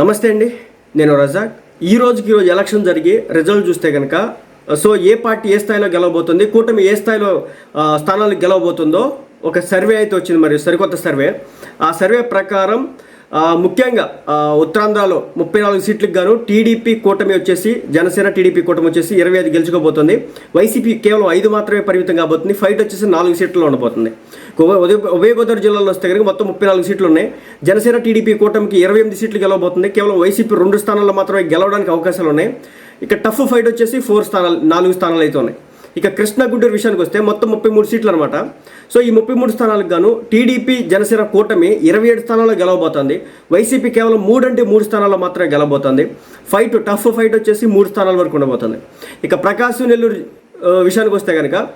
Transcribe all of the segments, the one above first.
నమస్తే అండి నేను రజాక్. ఈ రోజుకి ఈరోజు ఎలక్షన్ జరిగి రిజల్ట్ చూస్తే కనుక సో ఏ పార్టీ ఏ స్థాయిలో గెలవబోతుంది కూటమి ఏ స్థాయిలో స్థానాలకు గెలవబోతుందో ఒక సర్వే అయితే వచ్చింది మరి సరికొత్త సర్వే. ఆ సర్వే ప్రకారం ముఖ్యంగా ఉత్తరాంధ్రలో ముప్పై నాలుగు సీట్లకు గాను టీడీపీ కూటమి వచ్చేసి జనసేన టీడీపీ కూటమి వచ్చేసి ఇరవై ఐదు గెలుచుకోబోతుంది. వైసీపీ కేవలం ఐదు మాత్రమే పరిమితం కాబోతుంది. ఫైట్ వచ్చేసి నాలుగు సీట్లు ఉండబోతుంది. ఉభయ గోదావరి జిల్లాలో వస్తే కనుక మొత్తం ముప్పై నాలుగు సీట్లు ఉన్నాయి. జనసేన టీడీపీ కూటమికి ఇరవై ఎనిమిది సీట్లు గెలవబోతుంది. కేవలం వైసీపీ రెండు స్థానాల్లో మాత్రమే గెలవడానికి అవకాశాలు ఉన్నాయి. ఇక టఫ్ ఫైట్ వచ్చేసి ఫోర్ స్థానాలు నాలుగు స్థానాలు అయితే ఉన్నాయి. ఇక కృష్ణ గుంటూరు విషయానికి వస్తే మొత్తం ముప్పై మూడు సీట్లు అనమాట సో ఈ ముప్పై మూడు స్థానాలకు గాను టీడీపీ జనసేన కూటమి ఇరవై ఏడు స్థానాల్లో గెలవబోతోంది. వైసీపీ కేవలం మూడు అంటే మూడు స్థానాల్లో మాత్రమే గెలవబోతోంది. ఫైట్ టఫ్ ఫైట్ వచ్చేసి మూడు స్థానాల వరకు ఉండబోతుంది. ఇక ప్రకాశం నెల్లూరు విషయానికి వస్తే కనుక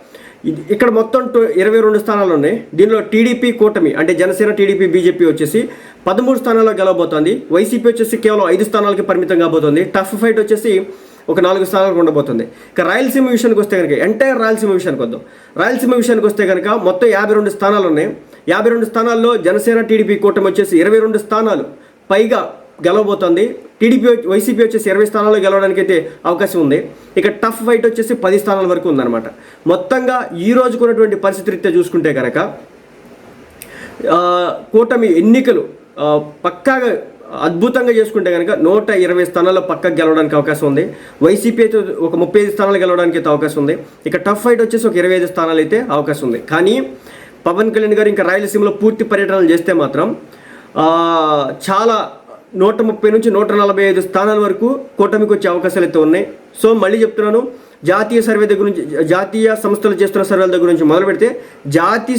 ఇక్కడ మొత్తం టు- ఇరవై రెండు స్థానాలు ఉన్నాయి. దీనిలో టీడీపీ కూటమి అంటే జనసేన టీడీపీ బీజేపీ వచ్చేసి పదమూడు స్థానాల్లో గెలవబోతోంది. వైసీపీ వచ్చేసి కేవలం ఐదు స్థానాలకి పరిమితం కాబోతోంది. టఫ్ ఫైట్ వచ్చేసి ఒక నాలుగు స్థానాలకు ఉండబోతుంది. ఇక రాయలసీమ విషయానికి వస్తే కనుక ఎంటైర్ రాయలసీమ విషయానికి వద్దాం. రాయలసీమ విషయానికి వస్తే కనుక మొత్తం యాభై రెండు స్థానాలు ఉన్నాయి. యాభై రెండు స్థానాల్లో జనసేన టీడీపీ కూటమి వచ్చేసి ఇరవై రెండు స్థానాలు పైగా గెలవబోతోంది. టీడీపీ వచ్చి- వైసీపీ వచ్చేసి ఇరవై స్థానాల్లో గెలవడానికి అయితే అవకాశం ఉంది. ఇక టఫ్ ఫైట్ వచ్చేసి పది స్థానాల వరకు ఉందన్నమాట. మొత్తంగా ఈ రోజుకున్నటువంటి పరిస్థితి రీత్యా చూసుకుంటే కనుక కూటమి ఎన్నికలు పక్కాగా అద్భుతంగా చేసుకుంటే కనుక నూట ఇరవై స్థానాల్లో పక్కకు గెలవడానికి అవకాశం ఉంది. వైసీపీ అయితే ఒక ముప్పై ఐదు స్థానాలు గెలవడానికి అయితే అవకాశం ఉంది. ఇక టఫ్ ఫైట్ వచ్చేసి ఒక ఇరవై ఐదు స్థానాలు అయితే అవకాశం ఉంది. కానీ పవన్ కళ్యాణ్ గారు ఇంకా రాయలసీమలో పూర్తి పర్యటనలు చేస్తే మాత్రం చాలా నూట ముప్పై నుంచి నూట నలభై ఐదు స్థానాల వరకు కూటమికి వచ్చే అవకాశాలు అయితే ఉన్నాయి. సో మళ్ళీ చెప్తున్నాను జాతీయ సర్వే దగ్గర నుంచి జాతీయ సంస్థలు చేస్తున్న సర్వేల దగ్గర నుంచి మొదలు పెడితే జాతీయ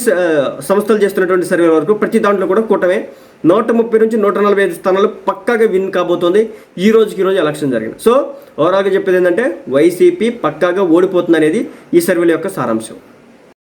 సంస్థలు చేస్తున్నటువంటి సర్వేల వరకు ప్రతి దాంట్లో కూడా కూటమే. నూట ముప్పై నుంచి నూట నలభై ఐదు స్థానాలు పక్కాగా విన్ కాబోతోంది. ఈ రోజుకి ఈరోజు ఎలక్షన్ జరిగింది. సో ఓవరాల్గా చెప్పేది ఏంటంటే వైసీపీ పక్కాగా ఓడిపోతుంది అనేది ఈ సర్వేల యొక్క సారాంశం.